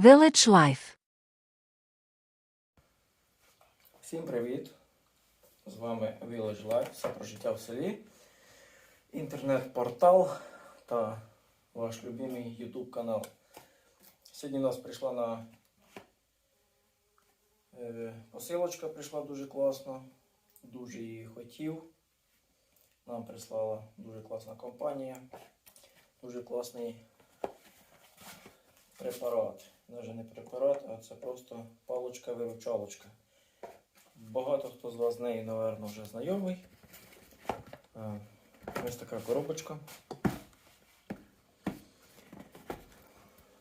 Village Life. Всім привіт! З вами Village Life, все про життя в селі, інтернет-портал та ваш любимий YouTube канал. Сьогодні у нас прийшла на е, посилочка, прийшла дуже класно, дуже її хотів. Нам прислала дуже класна компанія, дуже класний препарат. Навіть не препарат, а це просто палочка-виручалочка. Багато хто з вас з нею, напевно, вже знайомий. Ось така коробочка.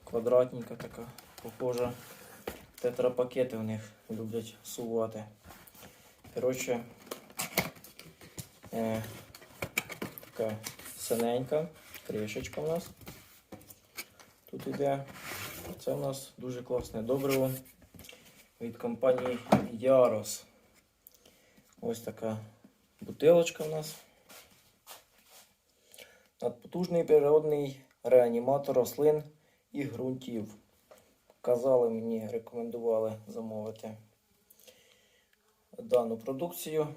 Квадратненька така, похожа. Тетрапакети в них люблять сувати. Коротше, е, така синенька кришечка у нас. Тут іде. Це у нас дуже класне добриво від компанії Yaros. Ось така бутилочка в нас. Надпотужний природний реаніматор рослин і ґрунтів. Казали мені, рекомендували замовити дану продукцію.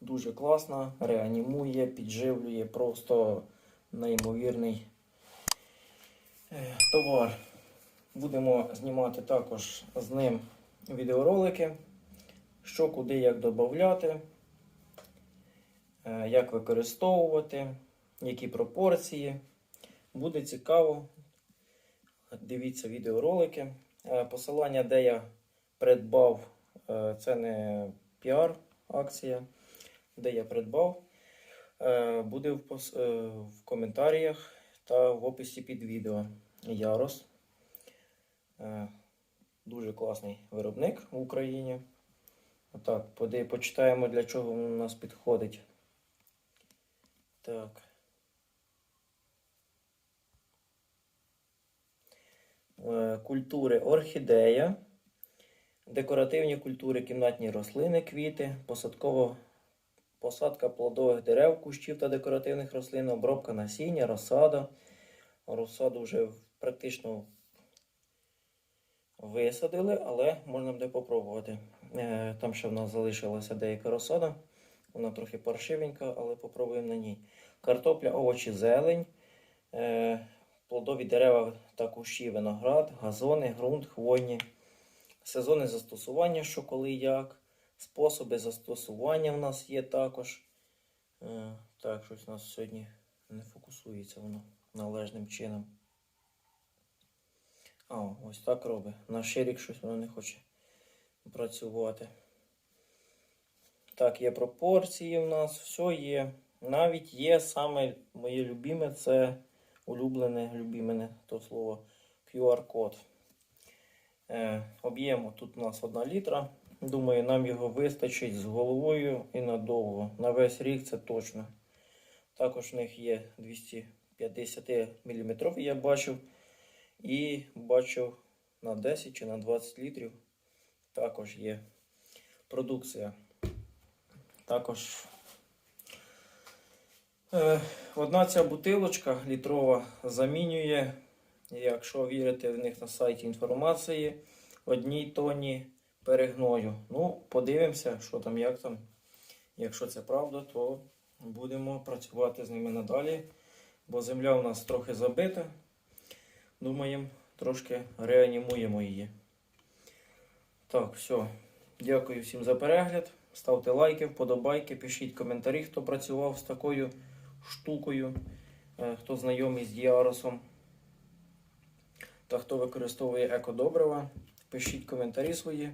Дуже класна, реанімує, підживлює, просто неймовірний е, товар. Будемо знімати також з ним відеоролики, що куди як додати, е, як використовувати, які пропорції. Буде цікаво. Дивіться відеоролики. Е, Посилання, де я придбав, е, це не піар-акція, де я придбав, буде в коментарях та в описі під відео. Ярос. Е, Дуже класний виробник в Україні. Отак, почитаємо, для чого він у нас підходить. Так. Е, Культури орхідея, декоративні культури, кімнатні рослини, квіти, посадково, посадка плодових дерев, кущів та декоративних рослин, обробка насіння, розсада. Розсаду вже практично висадили, але можна буде попробувати. Е, Там ще в нас залишилася деяка розсада. Вона трохи паршивенька, але попробуємо на ній. Картопля, овочі, зелень, е, плодові дерева та кущі, виноград, газони, ґрунт, хвойні, сезони застосування, що коли як. Способи застосування в нас є також. Е, Так, щось у нас сьогодні не фокусується воно належним чином. А, ось так робить. На ширік щось воно не хоче працювати. Так, є пропорції в нас, все є. Навіть є саме моє любиме, це улюблене, любимене то слово QR-код. Е, об'єму тут у нас 1 літра. Думаю, нам його вистачить з головою і надовго. На весь рік це точно. Також в них є 250 мм, я бачив. І бачив на 10 чи на 20 літрів також є продукція. Також е, одна ця бутилочка літрова замінює, якщо вірити в них на сайті інформації, одній тоні перегною. Ну, подивимося, що там, як там. Якщо це правда, то будемо працювати з ними надалі, бо земля у нас трохи забита. Думаємо, трошки реанімуємо її. Так, все. Дякую всім за перегляд. Ставте лайки, вподобайки, пишіть коментарі, хто працював з такою штукою, е, хто знайомий з діаросом та хто використовує екодобрива. Пишіть коментарі свої,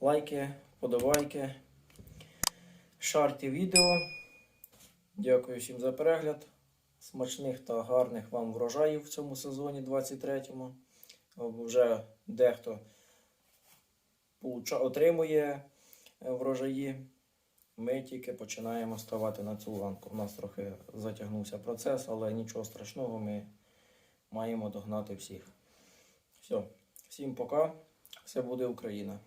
лайки, вподобайки, шарті відео. Дякую всім за перегляд. Смачних та гарних вам врожаїв в цьому сезоні 23-му. Вже дехто отримує е, врожаї. Ми тільки починаємо ставати на цю ланку. У нас трохи затягнувся процес, але нічого страшного, ми маємо догнати всіх. Все, всім пока. Все буде Україна.